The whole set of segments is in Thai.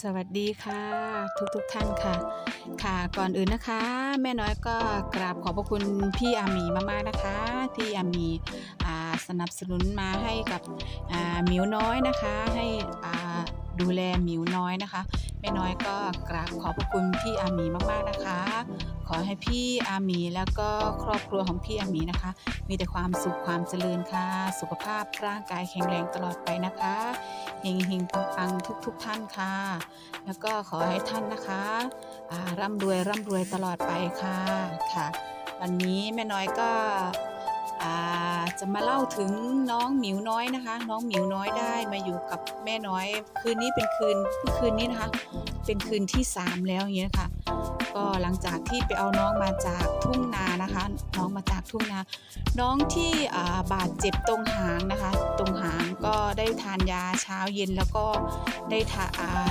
สวัสดีค่ะ ทุกทุกๆท่านค่ะ ค่ะก่อนอื่นนะคะ แม่น้อยก็กราบขอบพระคุณพี่อามีมากๆนะคะ ที่อามีสนับสนุนมาให้กับหมิวน้อยนะคะ ให้ดูแลหมิวน้อยนะคะ ม่น้อยก็กราบขอบพระคุณพี่อามีมากๆนะคะ ขอให้พี่อามีแล้วก็ครอบครัวของพี่อามีนะคะ มีแต่ความสุขความเจริญค่ะ สุขภาพร่างกายแข็งแรงตลอดไปนะคะเฮงเฮงปังปังทุกทุกๆท่านค่ะ แล้วก็ขอให้ท่านนะคะร่ำรวยร่ำรวยตลอดไปค่ะค่ะ วันนี้แม่น้อยก็ จะมาเล่าถึงน้องหมิวน้อยนะคะ น้องหมิวน้อยได้มาอยู่กับแม่น้อย คืนนี้เป็นคืนคืนนี้นะคะ เป็นคืนที่สามแล้วอย่างเงี้ยค่ะ ก็หลังจากที่ไปเอาน้องมาจากทุ่งนานะคะ น้องมาจากทุ่งนา น้องที่บาดเจ็บตรงหางนะคะ ตรงหางก็ได้ทานยาเช้าเย็นแล้วก็ได้ทา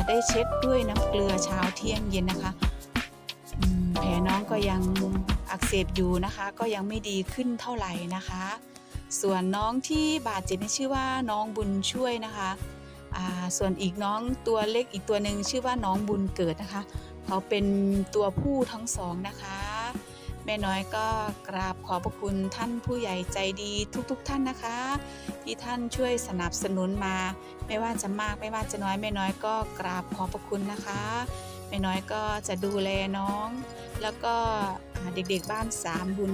ได้เช็ดด้วยน้ำเกลือเช้าเที่ยงเย็นนะคะแผลน้องก็ยัง อักเสบอยู่นะคะ ก็ยังไม่ดีขึ้นเท่าไหร่นะคะ ส่วนน้องที่บาดเจ็บนี่ชื่อว่าน้องบุญช่วยนะคะส่วนอีกน้องตัวเล็กอีกตัวหนึ่งชื่อว่าน้องบุญเกิดนะคะ เขาเป็นตัวผู้ทั้งสองนะคะ แม่น้อยก็กราบขอบพระคุณท่านผู้ใหญ่ใจดีทุกๆทท่านนะคะ ที่ท่านช่วยสนับสนุนมา ไม่ว่าจะมากไม่ว่าจะน้อยแม่น้อยก็กราบขอบพระคุณนะคะ แม่น้อยก็จะดูแลน้อง แล้วก็ เด็กๆบ้านสามบุญ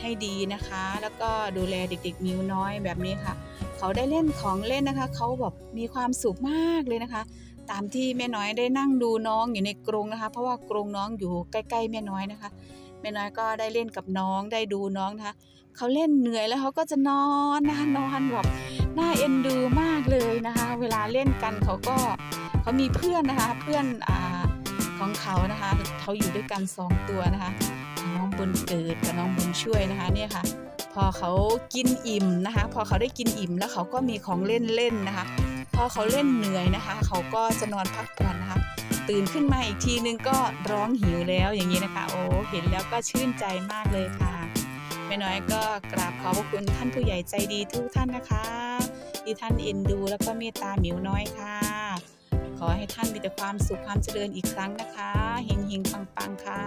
ให้ดีนะคะ แล้วก็ดูแลเด็กๆมิวน้อยแบบนี้ค่ะ เขาได้เล่นของเล่นนะคะ เขาแบบมีความสุขมากเลยนะคะ ตามที่แม่น้อยได้นั่งดูน้องอยู่ในกรงนะคะ เพราะว่ากรงน้องอยู่ใกล้ ๆ แม่น้อยนะคะ แม่น้อยก็ได้เล่นกับน้องได้ดูน้องนะคะ เขาเล่นเหนื่อยแล้วเขาก็จะนอนนะคะนอนแบบน่าเอ็นดูมากเลยนะคะ เวลาเล่นกันเขาก็เขามีเพื่อนนะคะ เพื่อนอ่า ของเขานะคะเขาอยู่ด้วยกันสองตัวนะคะ น้องบุญเกิดกับน้องบุญช่วยนะคะเนี่ยค่ะ พอเขากินอิ่มนะคะ พอเขาได้กินอิ่มแล้วเขาก็มีของเล่นเล่นนะคะ พอเขาเล่นเหนื่อยนะคะ เขาก็จะนอนพักผ่อนนะคะ ตื่นขึ้นมาอีกทีนึงก็ร้องหิวแล้วอย่างนี้นะคะ โอ้เห็นแล้วก็ชื่นใจมากเลยค่ะแม่น้อยก็กราบขอบพระคุณท่านผู้ใหญ่ใจดีทุกท่านนะคะ ที่ท่านเอ็นดูแล้วก็เมตตาหมิวน้อยค่ะ ขอให้ท่านมีแต่ความสุขความเจริญอีกครั้งนะคะเฮงเฮงปังปังค่ะ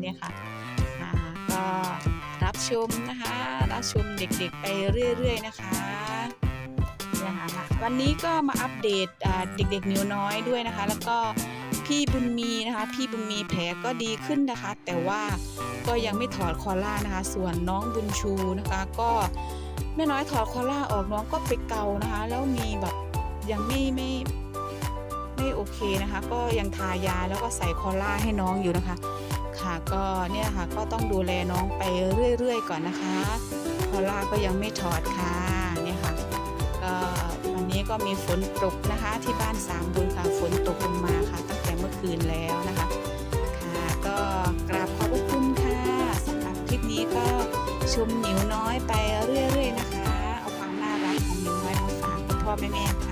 เนี่ยค่ะก็รับชมนะคะ รับชมเด็กๆไปเรื่อย ๆ นะคะเนี่ยค่ะวันนี้ก็มาอัปเดตเด็กๆมิวน้อยด้วยนะคะ แล้วก็พี่บุญมีนะคะ พี่บุญมีแผลก็ดีขึ้นนะคะ แต่ว่าก็ยังไม่ถอดคอล่านะคะ ส่วนน้องบุญชูนะคะ ก็แม่น้อยถอดคอล่าออกน้องก็ไปเกานะคะ แล้วมีแบบยังไม่ไม่ เคนะคะ ก็ยังทายาแล้วก็ใส่คอล่าให้น้องอยู่นะคะ ค่ะก็เนี่ยค่ะก็ต้องดูแลน้องไปเรื่อยๆ ก่อนนะคะ คอล่าก็ยังไม่ถอดค่ะเนี่ยค่ะก็วันนี้ก็มีฝนตกนะคะ ที่บ้านสามบุญค่ะฝนตกลงมาค่ะ ตั้งแต่เมื่อคืนแล้วนะคะค่ะก็กราบขอบพระคุณค่ะสำหรับคลิปนี้ก็ชมหมิวน้อยไปเรื่อยๆนะคะ เอาความน่ารักของหมิวน้อยมาฝากคุณพ่อแม่ๆค่ะ